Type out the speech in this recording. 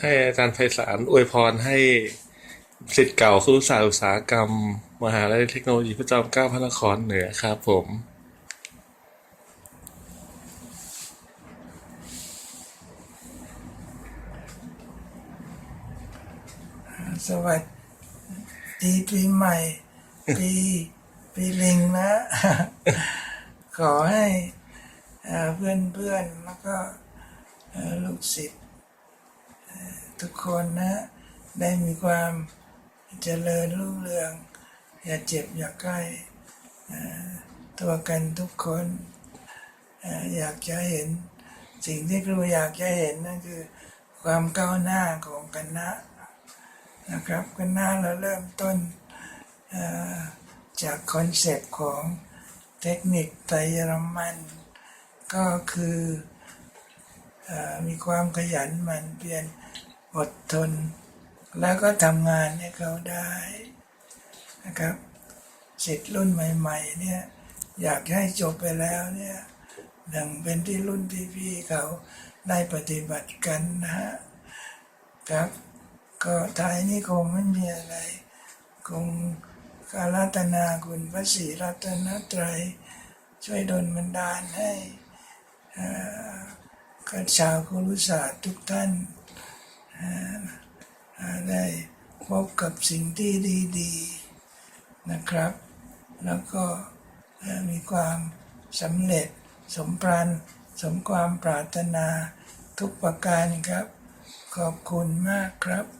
ให้อาจารย์ไพศาลอวยพรให้สิทธิ์เก่าครุศาสตร์อุตสาหกรรม มหาวิทยาลัยเทคโนโลยีพระจอมเกล้าพระนครเหนือครับผมสวัสดีปีใหม่ ปีปีลิงนะ ขอให้เพื่อนเพื่อนแล้วก็ ลูกศิษย์ทุกคนนะ ได้มีความเจริญรุ่งเรือง อย่าเจ็บอย่าใกล้ ตัวกันทุกคน อยากจะเห็นสิ่งที่ครูอยากจะเห็นนั่นคือความก้าวหน้าของคณะนะครับคณะเราเริ่มต้นจากคอนเซปต์ของเทคนิคไตรเยอรมัน ก็คือ มีความขยันหมั่นเพียรอดทน แล้วก็ทำงานให้เขาได้นะครับสิทธิ์รุ่นใหม่ ๆ เนี่ย อยากให้จบไปแล้วเนี่ยดังเป็นที่รุ่นพี่ๆเขาได้ปฏิบัติกันนะฮะครับ ก็ท้ายนี้คงไม่มีอะไร คงการรัตนาคุณพระศรีรัตนตรัยช่วยดลบันดาลให้ เอ่อข้าชาวครุศาสตร์ทุกท่านได้พบกับสิ่งที่ดีๆนะครับ แล้วก็มีความสำเร็จสมปรานสมความปรารถนาทุกประการครับ ขอบคุณมากครับ